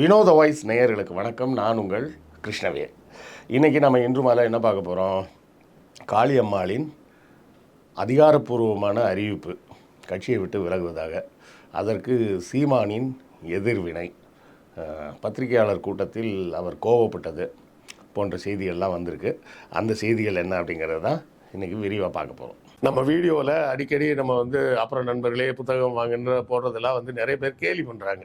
வினோத வாய்ஸ் நேயர்களுக்கு வணக்கம். நான் உங்கள் கிருஷ்ணவேல். இன்றைக்கி நம்ம இன்று மாலை என்ன பார்க்க போகிறோம் காளியம்மாளின் அதிகாரப்பூர்வமான அறிவிப்பு கட்சியை விட்டு விலகுவதாக. அதற்கு சீமானின் எதிர்வினை பத்திரிகையாளர் கூட்டத்தில் அவர் கோவப்பட்டது போன்ற செய்திகள்லாம் வந்திருக்கு. அந்த செய்திகள் என்ன அப்படிங்கிறது தான் இன்றைக்கி விரிவாக பார்க்க போகிறோம் நம்ம வீடியோவில் அடிக்கடி நம்ம வந்து அப்புறம் நண்பர்களே புத்தகம் வாங்குன்ற போடுறதெல்லாம் வந்து நிறைய பேர் கேலி பண்ணுறாங்க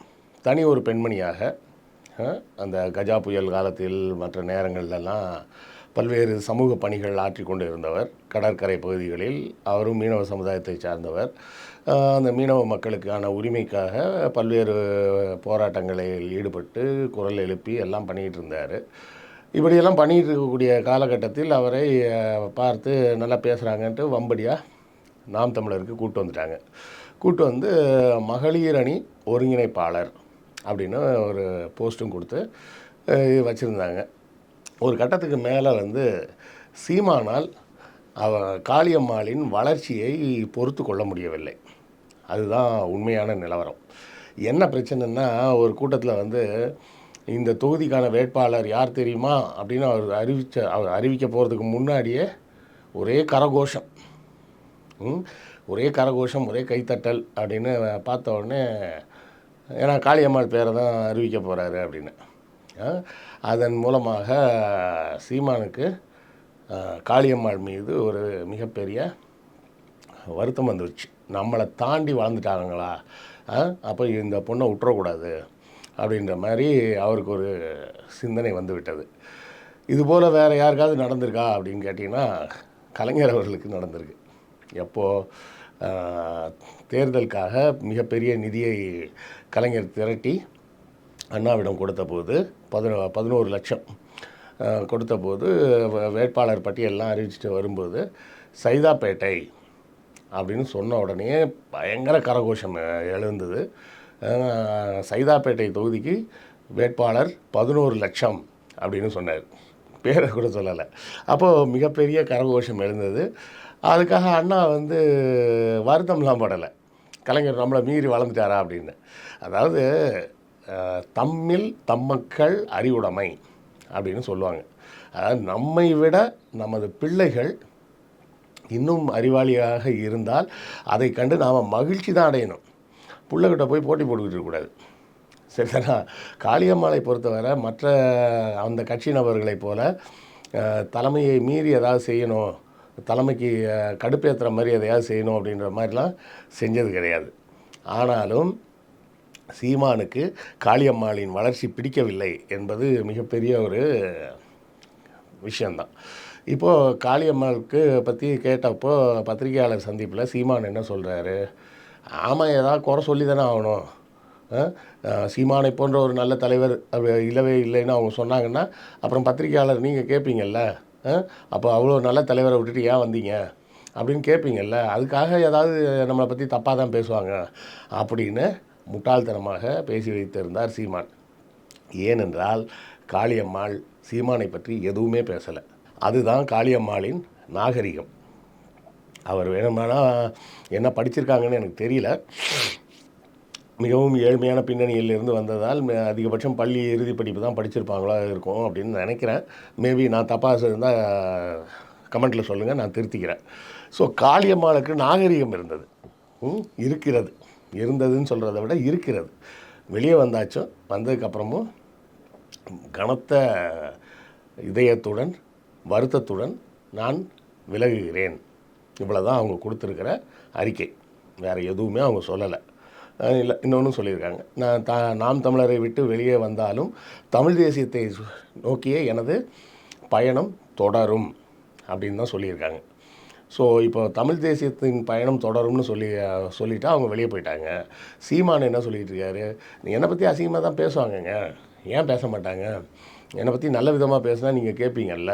தனி ஒரு பெண்மணியாக அந்த கஜா புயல் காலத்தில் மற்ற நேரங்கள்லாம் பல்வேறு சமூக பணிகள் ஆற்றி கொண்டு இருந்தவர் கடற்கரை பகுதிகளில் அவரும் மீனவ சமுதாயத்தை சார்ந்தவர். அந்த மீனவ மக்களுக்கான உரிமைக்காக பல்வேறு போராட்டங்களில் ஈடுபட்டு குரல் எழுப்பி எல்லாம் பண்ணிகிட்டு இருந்தார். இப்படியெல்லாம் பண்ணிகிட்டு இருக்கக்கூடிய காலகட்டத்தில் அவரை பார்த்து நல்லா பேசுகிறாங்கன்ட்டு வம்படியாக நாம் தமிழருக்கு கூட்டு வந்துட்டாங்க. கூட்டு வந்து மகளிர் அணி ஒருங்கிணைப்பாளர். அப்படின்னு ஒரு போஸ்ட்டும் கொடுத்து வச்சுருந்தாங்க. ஒரு கட்டத்துக்கு மேலே வந்து சீமானால் அவ காளியம்மாளின் வளர்ச்சியை பொறுத்து கொள்ள முடியவில்லை. அதுதான் உண்மையான நிலவரம். என்ன பிரச்சனைன்னா ஒரு கூட்டத்தில் வந்து இந்த தொகுதிக்கான வேட்பாளர் யார் தெரியுமா? அப்படின்னு அவர் அறிவிச்ச அவர் அறிவிக்க போகிறதுக்கு முன்னாடியே ஒரே கரகோஷம். ஒரே கரகோஷம் ஒரே கைத்தட்டல் அப்படின்னு பார்த்த உடனே ஏன்னா காளியம்மாள் பேரை தான் அறிவிக்க போகிறாரு அப்படின்னு அதன் மூலமாக சீமானுக்கு காளியம்மாள் மீது ஒரு மிகப்பெரிய வருத்தம் வந்துருச்சு. நம்மளை தாண்டி வளர்ந்துட்டாங்களா அப்போ இந்த பொண்ணை விட்டுறக்கூடாது அப்படின்ற மாதிரி அவருக்கு ஒரு சிந்தனை வந்துவிட்டது. இதுபோல் வேறு யாருக்காவது நடந்திருக்கா அப்படின்னு கேட்டிங்கன்னா கலைஞர் அவர்களுக்கு நடந்திருக்கு. எப்போது தேர்தலுக்காக மிகப்பெரிய நிதியை கலைஞர் திரட்டி அண்ணாவிடம் கொடுத்தபோது பதினோ பதினோரு லட்சம் கொடுத்தபோது வேட்பாளர் பட்டியல்லாம் அறிவிச்சிட்டு வரும்போது சைதாப்பேட்டை அப்படின்னு சொன்ன உடனே பயங்கர கரகோஷம் எழுந்தது. சைதாப்பேட்டை தொகுதிக்கு வேட்பாளர் பதினோரு லட்சம் அப்படின்னு சொன்னார். பேரை கூட சொல்லலை. அப்போது மிகப்பெரிய கரகோஷம் எழுந்தது. அதுக்காக அண்ணா வந்து வருத்தம்லாம் படலை. கலைஞர் நம்மளை மீறி வளர்ந்துட்டாரா? அப்படின்னு. அதாவது தம்மில் தம்மக்கள் அறிவுடைமை அப்படின்னு சொல்லுவாங்க. அதாவது நம்மை விட நமது பிள்ளைகள் இன்னும் அறிவாளியாக இருந்தால் அதை கண்டு நாம் மகிழ்ச்சி தான் அடையணும். பிள்ளைகிட்ட போய் போட்டி போட்டுக்கிட்டு இருக்கக்கூடாது சரிதானா காளியம்மாளை பொறுத்தவரை மற்ற அந்த கட்சி நபர்களைப் போல தலைமையை மீறி ஏதாவது செய்யணும் தலைமைக்கு கடுப்பேற்றுற மாதிரி எதையாவது செய்யணும் அப்படின்ற மாதிரிலாம் செஞ்சது கிடையாது. ஆனாலும் சீமானுக்கு காளியம்மாளின் வளர்ச்சி பிடிக்கவில்லை என்பது மிகப்பெரிய ஒரு விஷயந்தான் இப்போது காளியம்மாளுக்கு பற்றி கேட்டப்போ பத்திரிகையாளர் சந்திப்பில் சீமான் என்ன சொல்கிறாரு ஆமாம் ஏதாவது குறை சொல்லி தானே ஆகணும். சீமானை போன்ற ஒரு நல்ல தலைவர் இல்லவே இல்லைன்னு அவங்க சொன்னாங்கன்னா அப்புறம் பத்திரிகையாளர் நீங்கள் கேட்பீங்கல்ல அப்போ அவ்வளோ நல்ல தலைவரை விட்டுட்டு ஏன் வந்தீங்க? அப்படின்னு கேட்பீங்கல்ல அதுக்காக ஏதாவது நம்மளை பற்றி தப்பாக தான் பேசுவாங்க அப்படின்னு முட்டாள்தனமாக பேசி வைத்திருந்தார் சீமான். ஏனென்றால் காளியம்மாள் சீமானை பற்றி எதுவுமே பேசலை. அதுதான் காளியம்மாளின் நாகரிகம். அவர் வேணுமானா என்ன படிச்சிருக்காங்கன்னு எனக்கு தெரியல. மிகவும் ஏழ்மையான பின்னணியில் இருந்து வந்ததால் அதிகபட்சம் பள்ளி இறுதி படிப்பு தான் படிச்சிருப்பாங்களா இருக்கும் அப்படின்னு நினைக்கிறேன். மேபி நான் தப்பாக இருந்தால் கமெண்ட்டில் சொல்லுங்கள் நான் திருத்திக்கிறேன். ஸோ காளியம்மாளுக்கு நாகரிகம் இருந்தது. இருக்கிறது. இருந்ததுன்னு சொல்கிறத விட இருக்கிறது. வெளியே வந்தாச்சும் வந்ததுக்கப்புறமும் கனத்த இதயத்துடன் வருத்தத்துடன் நான் விலகுகிறேன். இவ்வளோ தான் அவங்க கொடுத்துருக்கிற அறிக்கை. வேறு எதுவுமே அவங்க சொல்லலை. இல்லை இன்னொன்று சொல்லியிருக்காங்க. நான் த நாம் தமிழரை விட்டு வெளியே வந்தாலும் தமிழ் தேசியத்தை நோக்கியே எனது பயணம் தொடரும் அப்படின்னு தான் சொல்லியிருக்காங்க. ஸோ இப்போ தமிழ் தேசியத்தின் பயணம் தொடரும்னு சொல்லி சொல்லிவிட்டு அவங்க வெளியே போயிட்டாங்க. சீமான் என்ன சொல்லிட்டு இருக்காரு? என்னை பற்றி அசிங்கமாக தான் பேசுவாங்கங்க. ஏன் பேச மாட்டாங்க? என்னை பற்றி நல்ல விதமாக பேசினா நீங்கள் கேட்பீங்கல்ல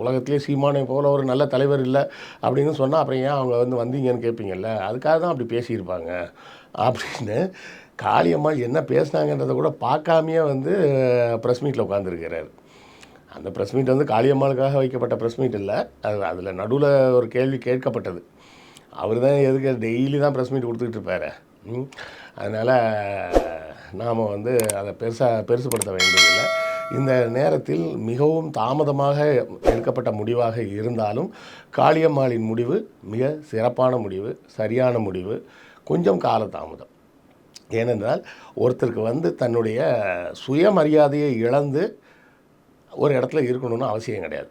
உலகத்திலே சீமானை போல ஒரு நல்ல தலைவர் இல்லை அப்படின்னு சொன்னால் அப்புறம் ஏன் அவங்க வந்து வந்தீங்கன்னு கேட்பீங்கல்ல அதுக்காக தான் அப்படி பேசியிருப்பாங்க. அப்படின்னு காளியம்மாள் என்ன பேசினாங்கன்றதை கூட பார்க்காமையே வந்து ப்ரெஸ் மீட்டில் உட்காந்துருக்கிறார் அந்த ப்ரெஸ் மீட் வந்து காளியம்மாளுக்காக வைக்கப்பட்ட ப்ரெஸ் மீட் இல்லை. அது அதில் நடுவில் ஒரு கேள்வி கேட்கப்பட்டது. அவர் தான் எதுக்கு டெய்லி தான் ப்ரெஸ் மீட் கொடுத்துக்கிட்டு இருப்பார். அதனால் நாம் வந்து அதை பெருசாக பெருசுப்படுத்த வேண்டியதில்லை. இந்த நேரத்தில் மிகவும் தாமதமாக எடுக்கப்பட்ட முடிவாக இருந்தாலும் காளியம்மாளின் முடிவு மிக சிறப்பான முடிவு சரியான முடிவு கொஞ்சம் காலதாமதம் ஏனென்றால் ஒருத்தருக்கு வந்து தன்னுடைய சுயமரியாதையை இழந்து ஒரு இடத்துல இருக்கணும்னு அவசியம் கிடையாது.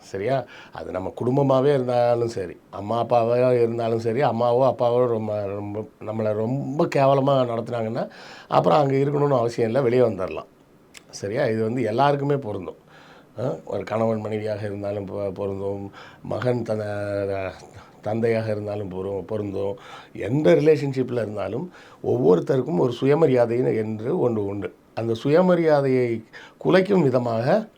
சரியா? அது நம்ம குடும்பமாகவே இருந்தாலும் சரி அம்மா அப்பாவோ இருந்தாலும் சரி அம்மாவோ அப்பாவோ ரொம்ப ரொம்ப நம்மளை ரொம்ப கேவலமாக நடத்துனாங்கன்னா அப்புறம் அங்கே இருக்கணும்னு அவசியம் இல்லை வெளியே வந்துடலாம் சரியா? இது வந்து எல்லாருக்குமே பொருந்தும். ஒரு கணவன் மனைவியாக இருந்தாலும் பொ- பொருந்தும். மகன் தன தந்தையாக இருந்தாலும் பொரும் பொருந்தும். எந்த ரிலேஷன்ஷிப்பில் இருந்தாலும் ஒவ்வொருத்தருக்கும் ஒரு சுயமரியாதைன்னு என்று ஒன்று உண்டு. அந்த சுயமரியாதையை குலைக்கும் விதமாக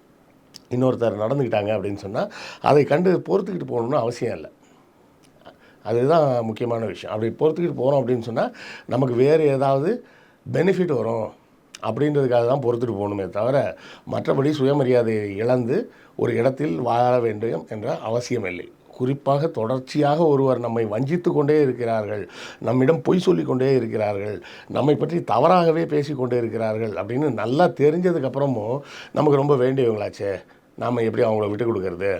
இன்னொருத்தர் நடந்துக்கிட்டாங்க அப்படின்னு சொன்னால் அதை கண்டு பொறுத்துக்கிட்டு போகணும்னு அவசியம் இல்லை. அதுதான் முக்கியமான விஷயம். அப்படி பொறுத்துக்கிட்டு போகிறோம் அப்படின்னு சொன்னால் நமக்கு வேறு ஏதாவது பெனிஃபிட் வரும். அப்படின்றதுக்காக தான் பொறுத்துட்டு போகணுமே தவிர மற்றபடி சுயமரியாதையை இழந்து ஒரு இடத்தில் வாழ வேண்டும் என்ற அவசியம் இல்லை. குறிப்பாக தொடர்ச்சியாக ஒருவர் நம்மை வஞ்சித்து கொண்டே இருக்கிறார்கள் நம்மிடம் பொய் சொல்லி கொண்டே இருக்கிறார்கள் நம்மை பற்றி தவறாகவே பேசிக்கொண்டே இருக்கிறார்கள் அப்படின்னு நல்லா தெரிஞ்சதுக்கப்புறமும் நமக்கு ரொம்ப வேண்டியவங்களாச்சே. நாம் எப்படி அவங்கள விட்டு கொடுக்கறது?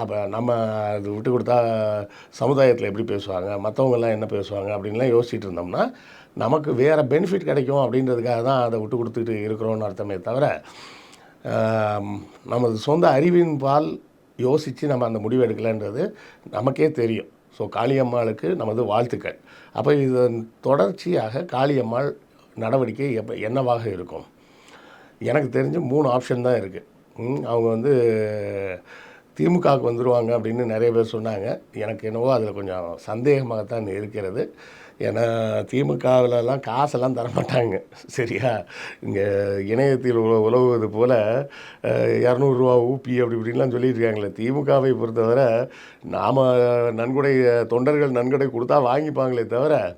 அப்போ நம்ம அது விட்டு கொடுத்தா சமுதாயத்தில் எப்படி பேசுவாங்க? மற்றவங்கெல்லாம் என்ன பேசுவாங்க? அப்படின்லாம் யோசிச்சுட்டு இருந்தோம்னா நமக்கு வேறு பெனிஃபிட் கிடைக்கும் அப்படின்றதுக்காக தான் அதை விட்டு கொடுத்துட்டு இருக்கிறோன்னு அர்த்தமே தவிர நமது சொந்த அறிவின் பால் யோசித்து நம்ம அந்த முடிவு எடுக்கலைன்றது நமக்கே தெரியும். ஸோ காளியம்மாளுக்கு நமது வாழ்த்துக்கள். அப்போ இதன் தொடர்ச்சியாக காளியம்மாள் நடவடிக்கை எப்போ என்னவாக இருக்கும்? எனக்கு தெரிஞ்சு மூணு ஆப்ஷன் தான் இருக்குது அவங்க வந்து திமுகவுக்கு வந்துடுவாங்க அப்படின்னு நிறைய பேர் சொன்னாங்க. எனக்கு என்னவோ அதில் கொஞ்சம் சந்தேகமாகத்தான் இருக்கிறது. ஏன்னா திமுகவிலலாம் காசெல்லாம் தரமாட்டாங்க. சரியா? இங்கே இணையத்தில் உல- உலவுவது போல் இரநூறுவா ஊப்பி அப்படி இப்படின்லாம் சொல்லியிருக்காங்களே. திமுகவை பொறுத்தவரை நாம் நன்கொடை தொண்டர்கள் நன்கொடை கொடுத்தா வாங்கிப்பாங்களே தவிர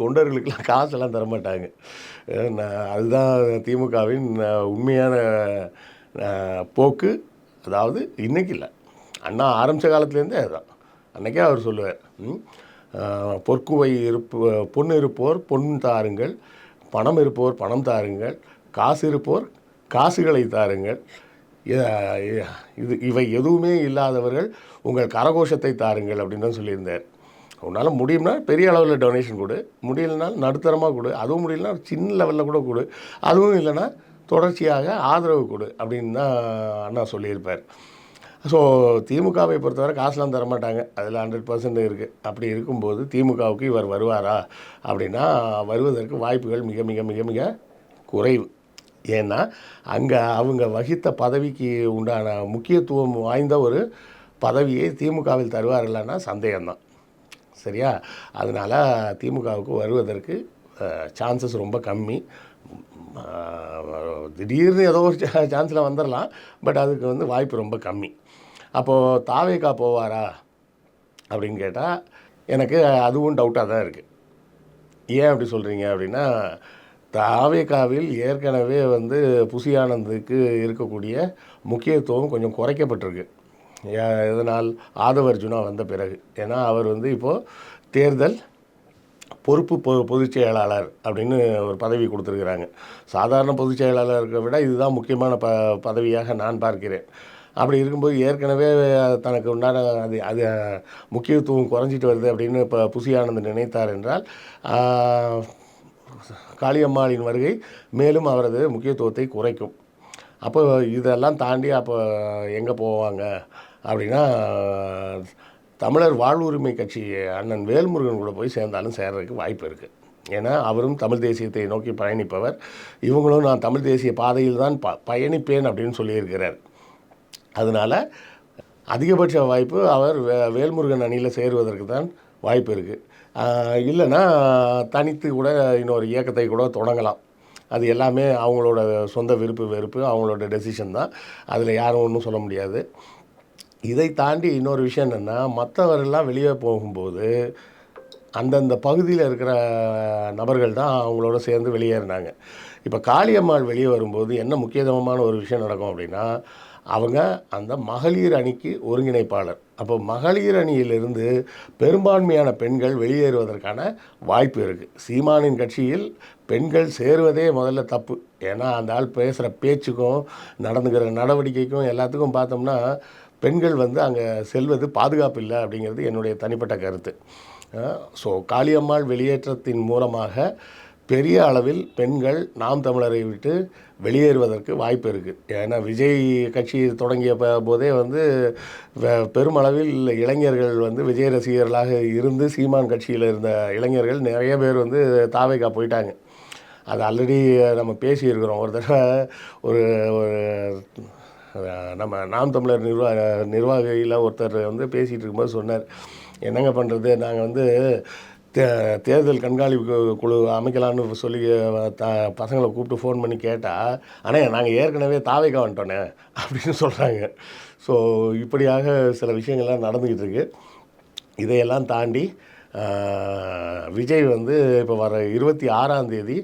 தொண்டர்களுக்கெல்லாம் காசெல்லாம் தரமாட்டாங்க. நான் அதுதான் திமுகவின் உண்மையான போக்கு. அதாவது இன்னைக்கு இல்லை. அண்ணா ஆரம்பித்த காலத்துலேருந்தே அதுதான். அன்றைக்கே அவர் சொல்லுவார். ம், பொற்குவை இருப்பு பொன் இருப்போர் பொன் தாருங்கள் பணம் இருப்போர் பணம் தாருங்கள் காசு இருப்போர் காசுகளை தாருங்கள். இது இவை எதுவுமே இல்லாதவர்கள் உங்கள் கரகோஷத்தை தாருங்கள் அப்படின்னு தான் சொல்லியிருந்தார். உன்னால் முடியும்னா பெரிய அளவில் டொனேஷன் கொடு முடியலனால் நடுத்தரமாக கொடு அதுவும் முடியலனா சின்ன லெவலில் கூட கொடு அதுவும் இல்லைன்னா தொடர்ச்சியாக ஆதரவு கொடு அப்படின்னு தான் அண்ணா சொல்லியிருப்பார். ஸோ திமுகவை பொறுத்தவரை காசுலாம் தரமாட்டாங்க. அதில் ஹண்ட்ரட் பர்சன்ட் இருக்குது அப்படி இருக்கும்போது திமுகவுக்கு இவர் வருவாரா? அப்படின்னா வருவதற்கு வாய்ப்புகள் மிக மிக மிக மிக குறைவு. ஏன்னா அங்கே அவங்க வகித்த பதவிக்கு உண்டான முக்கியத்துவம் வாய்ந்த ஒரு பதவியை திமுகவில் தருவார்கள்னா சந்தேகம்தான். சரியா? அதனால் திமுகவுக்கு வருவதற்கு சான்சஸ் ரொம்ப கம்மி. திடீர்னு ஏதோ ஒரு சான்ஸில் வந்துடலாம் பட் அதுக்கு வந்து வாய்ப்பு ரொம்ப கம்மி. அப்போது தாவேக்கா போவாரா அப்படின்னு கேட்டால் எனக்கு அதுவும் டவுட்டாக தான் இருக்குது ஏன் அப்படி சொல்கிறீங்க அப்படின்னா தாவேகாவில் ஏற்கனவே வந்து புசியானந்துக்கு இருக்கக்கூடிய முக்கியத்துவம் கொஞ்சம் குறைக்கப்பட்டிருக்கு. இதனால் ஆதவர்ஜுனா வந்த பிறகு. ஏன்னா அவர் வந்து இப்போது தேர்தல் பொறுப்பு பொ பொதுச் செயலாளர் அப்படின்னு ஒரு பதவி கொடுத்துருக்குறாங்க. சாதாரண பொதுச் செயலாளரை விட இதுதான் முக்கியமான ப பதவியாக நான் பார்க்கிறேன். அப்படி இருக்கும்போது ஏற்கனவே தனக்கு உண்டான அது அது முக்கியத்துவம் குறைஞ்சிட்டு வருது அப்படின்னு இப்போ புசியானந்த் நினைத்தார் என்றால் காளியம்மாளின் வருகை மேலும் அவரது முக்கியத்துவத்தை குறைக்கும். அப்போ இதெல்லாம் தாண்டி அப்போ எங்கே போவாங்க அப்படின்னா தமிழர் வாழ்வுரிமை கட்சி அண்ணன் வேல்முருகன் கூட போய் சேர்ந்தாலும் சேர்றதுக்கு வாய்ப்பு இருக்குது ஏன்னா அவரும் தமிழ் தேசியத்தை நோக்கி பயணிப்பவர். இவங்களும் நான் தமிழ் தேசிய பாதையில் தான் ப பயணிப்பேன் அப்படின்னு சொல்லியிருக்கிறார். அதனால் அதிகபட்ச வாய்ப்பு அவர் வே வேல்முருகன் அணியில் சேருவதற்கு தான் வாய்ப்பு இருக்குது இல்லைன்னா தனித்து கூட இன்னொரு இயக்கத்தை கூட தொடங்கலாம். அது எல்லாமே அவங்களோட சொந்த விருப்பு வெறுப்பு அவங்களோட டெசிஷன் தான். அதில் யாரும் ஒன்றும் சொல்ல முடியாது. இதை தாண்டி இன்னொரு விஷயம் என்னென்னா மற்றவரெல்லாம் வெளியே போகும்போது அந்தந்த பகுதியில் இருக்கிற நபர்கள் தான் அவங்களோட சேர்ந்து வெளியேறினாங்க. இப்போ காளியம்மாள் வெளியே வரும்போது என்ன முக்கியத்துவமான ஒரு விஷயம் நடக்கும் அப்படின்னா அவங்க அந்த மகளிர் அணிக்கு ஒருங்கிணைப்பாளர். அப்போ மகளிர் அணியிலிருந்து பெரும்பான்மையான பெண்கள் வெளியேறுவதற்கான வாய்ப்பு இருக்குது சீமானின் கட்சியில் பெண்கள் சேருவதே முதல்ல தப்பு. ஏன்னா அந்த ஆள் பேசுகிற பேச்சுக்கும் நடந்துக்கிற நடவடிக்கைக்கும் எல்லாத்துக்கும் பார்த்தோம்னா பெண்கள் வந்து அங்கே செல்வது பாதுகாப்பு இல்லை அப்படிங்கிறது என்னுடைய தனிப்பட்ட கருத்து. ஸோ காளியம்மாள் வெளியேற்றத்தின் மூலமாக பெரிய அளவில் பெண்கள் நாம் தமிழரை விட்டு வெளியேறுவதற்கு வாய்ப்பு இருக்குது ஏன்னா விஜய் கட்சி தொடங்கிய போதே வந்து பெருமளவில் இளைஞர்கள் வந்து விஜய் ரசிகர்களாக இருந்து சீமான் கட்சியில் இருந்த இளைஞர்கள் நிறைய பேர் வந்து தாவைக்கா போயிட்டாங்க. அது ஆல்ரெடி நம்ம பேசியிருக்கிறோம். ஒரு தடவை ஒரு ஒரு நம்ம நாம் தமிழர் நிர்வாக நிர்வாகியில் ஒருத்தர் வந்து பேசிகிட்டு இருக்கும்போது சொன்னார். என்னங்க பண்ணுறது நாங்கள் வந்து தே தேர்தல் கண்காணிப்பு குழு அமைக்கலான்னு சொல்லி த பசங்களை கூப்பிட்டு ஃபோன் பண்ணி கேட்டால் ஆனால் நாங்கள் ஏற்கனவே தாவைக்கா வந்துட்டோன்னே அப்படின்னு சொல்கிறாங்க ஸோ இப்படியாக சில விஷயங்கள்லாம் நடந்துக்கிட்டு இருக்கு. இதையெல்லாம் தாண்டி விஜய் வந்து இப்போ வர இருபத்தி ஆறாம் தேதி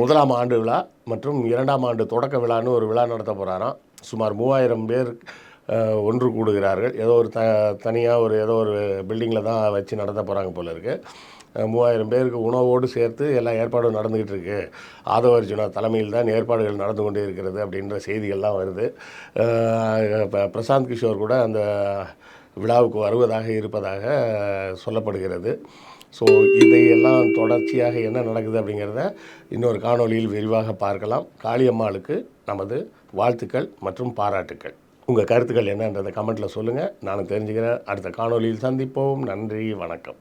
முதலாம் ஆண்டு விழா மற்றும் இரண்டாம் ஆண்டு தொடக்க விழான்னு ஒரு விழா நடத்த போகிறாராம் சுமார் மூவாயிரம் பேர் ஒன்று கூடுகிறார்கள். ஏதோ ஒரு த தனியாக ஒரு ஏதோ ஒரு பில்டிங்கில் தான் வச்சு நடத்த போகிறாங்க போல இருக்குது மூவாயிரம் பேருக்கு உணவோடு சேர்த்து எல்லா ஏற்பாடும் நடந்துக்கிட்டு இருக்கு ஆதவ அர்ஜுனா தலைமையில் தான் ஏற்பாடுகள் நடந்து கொண்டே இருக்கிறது அப்படின்ற செய்திகள்லாம் வருது. இப்போ பிரசாந்த் கிஷோர் கூட அந்த விழாவுக்கு வருவதாக இருப்பதாக சொல்லப்படுகிறது. ஸோ இதையெல்லாம் தொடர்ச்சியாக என்ன நடக்குது அப்படிங்கிறத இன்னொரு காணொலியில் விரிவாக பார்க்கலாம். காளியம்மாளுக்கு நமது வாழ்த்துக்கள் மற்றும் பாராட்டுக்கள். உங்கள் கருத்துக்கள் என்னன்றதை கமெண்ட்டில் சொல்லுங்கள் நான் தெரிஞ்சுக்கிறேன். அடுத்த காணொலியில் சந்திப்போம். நன்றி வணக்கம்.